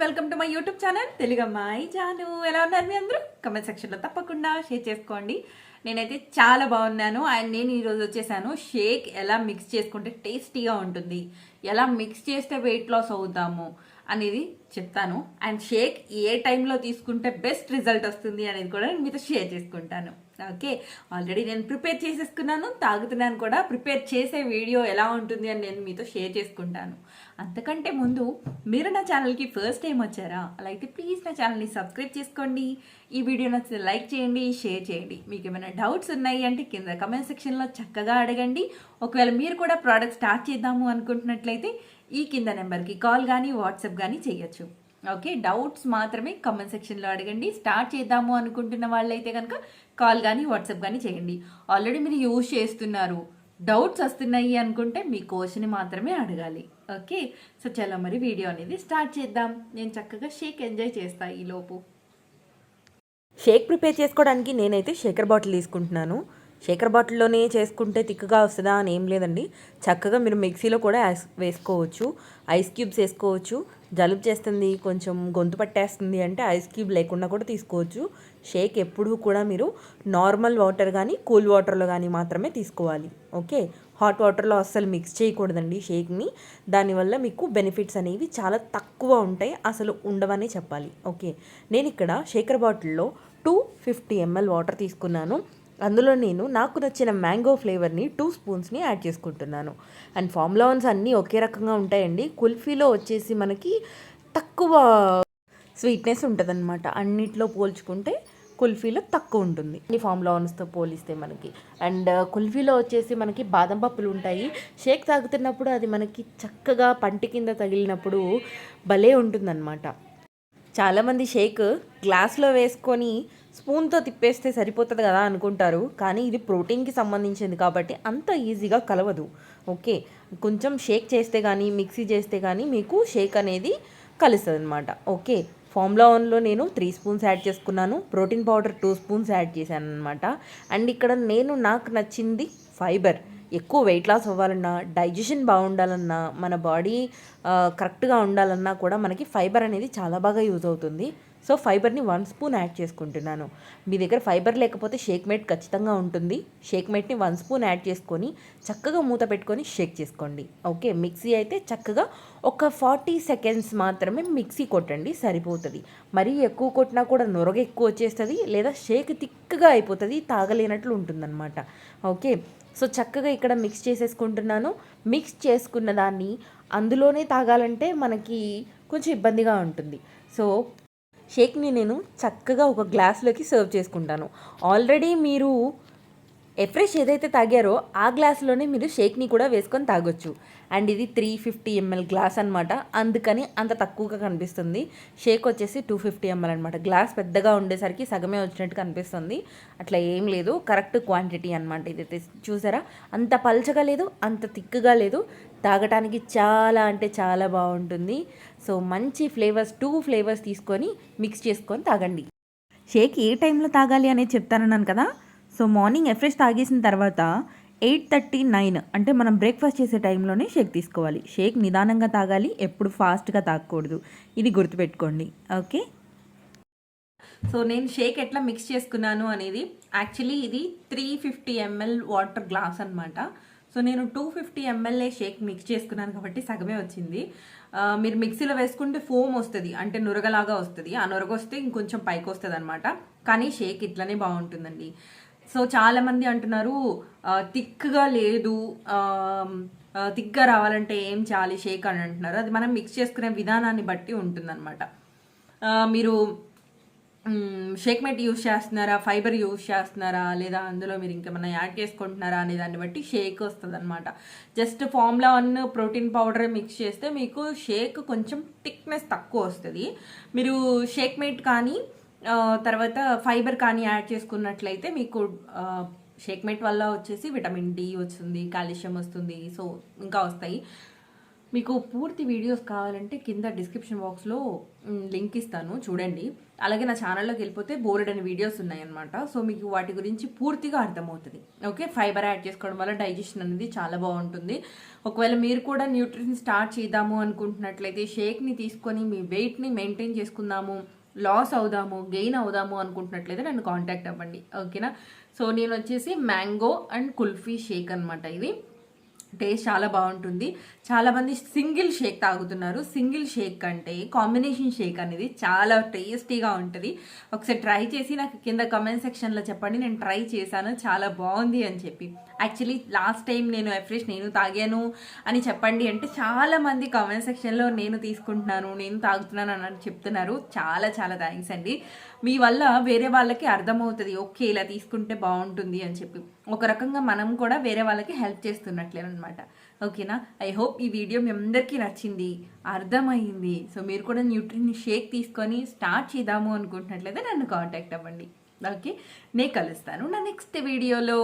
Welcome to my YouTube channel Telugu అమ్మాయి జాను. ఎలా ఉన్నారు మీ అందరూ? కమెంట్ సెక్షన్లో తప్పకుండా షేర్ చేసుకోండి. నేనైతే చాలా బాగున్నాను. అండ్ నేను ఈరోజు వచ్చేసాను. షేక్ ఎలా మిక్స్ చేసుకుంటే టేస్టీగా ఉంటుంది. ఎలా మిక్స్ చేస్తే వెయిట్ లాస్ అవుతాము అనేది చెప్తాను. అండ్ షేక్ ఏ టైంలో తీసుకుంటే బెస్ట్ రిజల్ట్ వస్తుంది అనేది కూడా నేను మీతో షేర్ చేసుకుంటాను. ఓకే ఆల్రెడీ నేను ప్రిపేర్ చేసేసుకున్నాను తాగుతున్నాను కూడా. ప్రిపేర్ చేసే వీడియో ఎలా ఉంటుంది అని నేను మీతో షేర్ చేసుకుంటాను. అంతకంటే ముందు మీరు నా ఛానల్కి ఫస్ట్ టైం వచ్చారా? అలా అయితే ప్లీజ్ నా ఛానల్ని సబ్స్క్రైబ్ చేసుకోండి. ఈ వీడియో నచ్చితే లైక్ చేయండి షేర్ చేయండి. మీకు ఏమైనా డౌట్స్ ఉన్నాయి అంటే కింద కమెంట్ సెక్షన్లో చక్కగా అడగండి. ఒకవేళ మీరు కూడా ప్రోడక్ట్ స్టార్ట్ చేద్దాము అనుకుంటున్నట్లయితే ఈ కింద నెంబర్కి కాల్ కానీ వాట్సాప్ కానీ చేయొచ్చు. ఓకే డౌట్స్ మాత్రమే కమెంట్ సెక్షన్లో అడగండి. స్టార్ట్ చేద్దాము అనుకుంటున్న వాళ్ళైతే కనుక కాల్ కానీ వాట్సాప్ కానీ చేయండి. ఆల్రెడీ మీరు యూజ్ చేస్తున్నారు. డౌట్స్ వస్తున్నాయి అనుకుంటే మీ కోచ్ని మాత్రమే అడగాలి. ఓకే సో చలో మరి వీడియో అనేది స్టార్ట్ చేద్దాం. నేను చక్కగా షేక్ ఎంజాయ్ చేస్తా ఈలోపు షేక్ ప్రిపేర్ చేసుకోవడానికి నేనైతే షేకర్ బాటిల్ తీసుకుంటున్నాను. షేకర్ బాటిల్లోనే చేసుకుంటే తిక్కుగా వస్తుందా అని ఏం లేదండి. చక్కగా మీరు మిక్సీలో కూడా వేసుకోవచ్చు. ఐస్ క్యూబ్స్ వేసుకోవచ్చు. జలుబు చేస్తుంది కొంచెం గొంతు పట్టేస్తుంది అంటే ఐస్ క్యూబ్ లేకుండా కూడా తీసుకోవచ్చు. షేక్ ఎప్పుడూ కూడా మీరు నార్మల్ వాటర్ కానీ కూల్ వాటర్లో కానీ మాత్రమే తీసుకోవాలి. ఓకే? హాట్ వాటర్లో అస్సలు మిక్స్ చేయకూడదండి షేక్ని. దానివల్ల మీకు బెనిఫిట్స్ అనేవి చాలా తక్కువ ఉంటాయి అసలు ఉండవనే చెప్పాలి. ఓకే? నేను ఇక్కడ షేకర్ బాటిల్లో టూ ఫిఫ్టీ ఎంఎల్ వాటర్ తీసుకున్నాను. అందులో నేను నాకు నచ్చిన మ్యాంగో ఫ్లేవర్ని టూ స్పూన్స్ని యాడ్ చేసుకుంటున్నాను. అండ్ ఫార్ములా వన్స్ అన్నీ ఒకే రకంగా ఉంటాయండి. కుల్ఫీలో వచ్చేసి మనకి తక్కువ స్వీట్నెస్ ఉంటుందన్నమాట. అన్నిట్లో పోల్చుకుంటే కుల్ఫీలో తక్కువ ఉంటుంది. ఈ ఫార్ములా వన్స్తో పోలిస్తే మనకి. అండ్ కుల్ఫీలో వచ్చేసి మనకి బాదం పప్పులు ఉంటాయి. షేక్ తాగుతున్నప్పుడు అది మనకి చక్కగా పంటి కింద తగిలినప్పుడు భలే ఉంటుందన్నమాట. చాలామంది షేక్ గ్లాస్లో వేసుకొని స్పూన్తో తిప్పేస్తే సరిపోతుంది కదా అనుకుంటారు. కానీ ఇది ప్రోటీన్కి సంబంధించింది కాబట్టి అంత ఈజీగా కలవదు. ఓకే? కొంచెం షేక్ చేస్తే కానీ మిక్సీ చేస్తే కానీ మీకు షేక్ అనేది కలుస్తుంది అనమాట ఓకే? ఫార్ములా వన్లో నేను త్రీ స్పూన్స్ యాడ్ చేసుకున్నాను. Protein powder two spoons add చేశాను అనమాట అండ్ ఇక్కడ నేను నాకు నచ్చింది ఫైబర్. ఎక్కువ వెయిట్ లాస్ అవ్వాలన్నా డైజెషన్ బాగుండాలన్నా మన బాడీ కరెక్ట్గా ఉండాలన్నా కూడా మనకి ఫైబర్ అనేది చాలా బాగా యూజ్ అవుతుంది. సో ఫైబర్ని వన్ స్పూన్ యాడ్ చేసుకుంటున్నాను. మీ దగ్గర ఫైబర్ లేకపోతే షేక్ మేట్ ఖచ్చితంగా ఉంటుంది. షేక్ మేట్ని వన్ స్పూన్ యాడ్ చేసుకొని చక్కగా మూత పెట్టుకొని షేక్ చేసుకోండి. ఓకే మిక్సీ అయితే చక్కగా ఒక ఫార్టీ సెకండ్స్ మాత్రమే మిక్సీ కొట్టండి సరిపోతుంది. మరీ ఎక్కువ కొట్టినా కూడా నొరగ ఎక్కువ వచ్చేస్తుంది లేదా షేక్ తిక్కగా అయిపోతుంది తాగలేనట్లు ఉంటుందన్నమాట. ఓకే సో చక్కగా ఇక్కడ మిక్స్ చేసేసుకుంటున్నాను. మిక్స్ చేసుకున్న దాన్ని అందులోనే తాగాలంటే మనకి కొంచెం ఇబ్బందిగా ఉంటుంది. సో షేక్ని నేను చక్కగా ఒక గ్లాస్లోకి సర్వ్ చేసుకుంటాను. ఆల్రెడీ మీరు ఎఫ్రెష్ ఏదైతే తాగారో ఆ గ్లాస్లోనే మీరు షేక్ని కూడా వేసుకొని తాగొచ్చు. అండ్ ఇది త్రీ ఫిఫ్టీ ఎంఎల్ గ్లాస్ అనమాట అందుకని అంత తక్కువగా కనిపిస్తుంది. షేక్ వచ్చేసి టూ ఫిఫ్టీ ఎంఎల్ అనమాట గ్లాస్ పెద్దగా ఉండేసరికి సగమే వచ్చినట్టు కనిపిస్తుంది. అట్లా ఏం లేదు. కరెక్ట్ క్వాంటిటీ అనమాట ఇదైతే చూసారా? అంత పల్చగా లేదు అంత తిక్కుగా లేదు. తాగటానికి చాలా అంటే చాలా బాగుంటుంది. సో మంచి ఫ్లేవర్స్ టూ ఫ్లేవర్స్ తీసుకొని మిక్స్ చేసుకొని తాగండి. షేక్ ఏ టైంలో తాగాలి అనేది చెప్తానన్నాను కదా? సో మార్నింగ్ ఎఫ్రెష్ తాగేసిన తర్వాత ఎయిట్ థర్టీ నైన్ అంటే మనం బ్రేక్ఫాస్ట్ చేసే టైంలోనే షేక్ తీసుకోవాలి. షేక్ నిదానంగా తాగాలి ఎప్పుడు ఫాస్ట్గా తాగకూడదు. ఇది గుర్తుపెట్టుకోండి. ఓకే? సో నేను షేక్ ఎట్లా మిక్స్ చేసుకున్నాను అనేది యాక్చువల్లీ ఇది three fifty ML water glass అనమాట సో నేను two fifty ML shake mix చేసుకున్నాను కాబట్టి సగమే వచ్చింది. మీరు మిక్సీలో వేసుకుంటే ఫోమ్ వస్తుంది అంటే నురగలాగా వస్తుంది. ఆ నురగ వస్తే ఇంకొంచెం పైకి వస్తుంది అనమాట కానీ షేక్ ఇట్లనే బాగుంటుందండి. సో చాలామంది అంటున్నారు థిక్గా లేదు థిక్గా రావాలంటే ఏం చేయాలి షేక్ అని అంటున్నారు. అది మనం మిక్స్ చేసుకునే విధానాన్ని బట్టి ఉంటుందన్నమాట. మీరు షేక్ మెట్ యూస్ చేస్తున్నారా ఫైబర్ యూస్ చేస్తున్నారా లేదా అందులో మీరు ఇంకేమైనా యాడ్ చేసుకుంటున్నారా అనే దాన్ని బట్టి షేక్ వస్తుంది అనమాట just formula one protein powder mix చేస్తే మీకు షేక్ కొంచెం థిక్నెస్ తక్కువ వస్తుంది. మీరు షేక్ మెట్ కానీ తర్వాత ఫైబర్ కానీ యాడ్ చేసుకున్నట్లయితే మీకు షేక్మెట్ వల్ల వచ్చేసి విటమిన్ డి వస్తుంది కాల్షియం వస్తుంది సో ఇంకా వస్తాయి. మీకు పూర్తి వీడియోస్ కావాలంటే కింద డిస్క్రిప్షన్ బాక్స్లో లింక్ ఇస్తాను చూడండి. అలాగే నా ఛానల్లోకి వెళ్ళిపోతే బోర్డ్ అనే వీడియోస్ ఉన్నాయన్నమాట. సో మీకు వాటి గురించి పూర్తిగా అర్థమవుతుంది. ఓకే? ఫైబర్ యాడ్ చేసుకోవడం వల్ల డైజెషన్ అనేది చాలా బాగుంటుంది. ఒకవేళ మీరు కూడా న్యూట్రిషన్ స్టార్ట్ చేద్దాము అనుకుంటున్నట్లయితే షేక్ని తీసుకొని మీ వెయిట్ని మెయింటైన్ చేసుకుందాము. లాస్ అవుదాము గెయిన్ అవుదాము అనుకుంటున్నట్లయితే నన్ను కాంటాక్ట్ అవ్వండి. ఓకేనా? సో నేను వచ్చేసి మ్యాంగో అండ్ కుల్ఫీ షేక్ అనమాట ఇది. టేస్ట్ చాలా బాగుంటుంది. చాలామంది సింగిల్ షేక్ తాగుతున్నారు. సింగిల్ షేక్ కంటే కాంబినేషన్ షేక్ అనేది చాలా టేస్టీగా ఉంటుంది. ఒకసారి ట్రై చేసి నాకు కింద కమెంట్ సెక్షన్లో చెప్పండి. నేను ట్రై చేశాను. చాలా బాగుంది అని చెప్పి. యాక్చువల్లీ లాస్ట్ టైం నేను ఎఫ్రెష్ నేను తాగాను అని చెప్పండి అంటే చాలా మంది కామెంట్ సెక్షన్లో నేను తీసుకుంటున్నాను నేను తాగుతున్నాను అని చెప్తున్నారు. చాలా చాలా థ్యాంక్స్ అండి. మీ వల్ల వేరే వాళ్ళకి అర్థమవుతుంది. ఓకే ఇలా తీసుకుంటే బాగుంటుంది అని చెప్పి. ఒక రకంగా మనం కూడా వేరే వాళ్ళకి హెల్ప్ చేస్తున్నట్లేనమాట ఓకేనా ఐ హోప్ ఈ వీడియో మీ అందరికీ నచ్చింది. అర్థమైంది. సో మీరు కూడా న్యూట్రిన్ షేక్ తీసుకొని స్టార్ట్ చేద్దాము అనుకుంటున్నట్లయితే నన్ను కాంటాక్ట్ అవ్వండి. ఓకే నేను కలుస్తాను నా నెక్స్ట్ వీడియోలో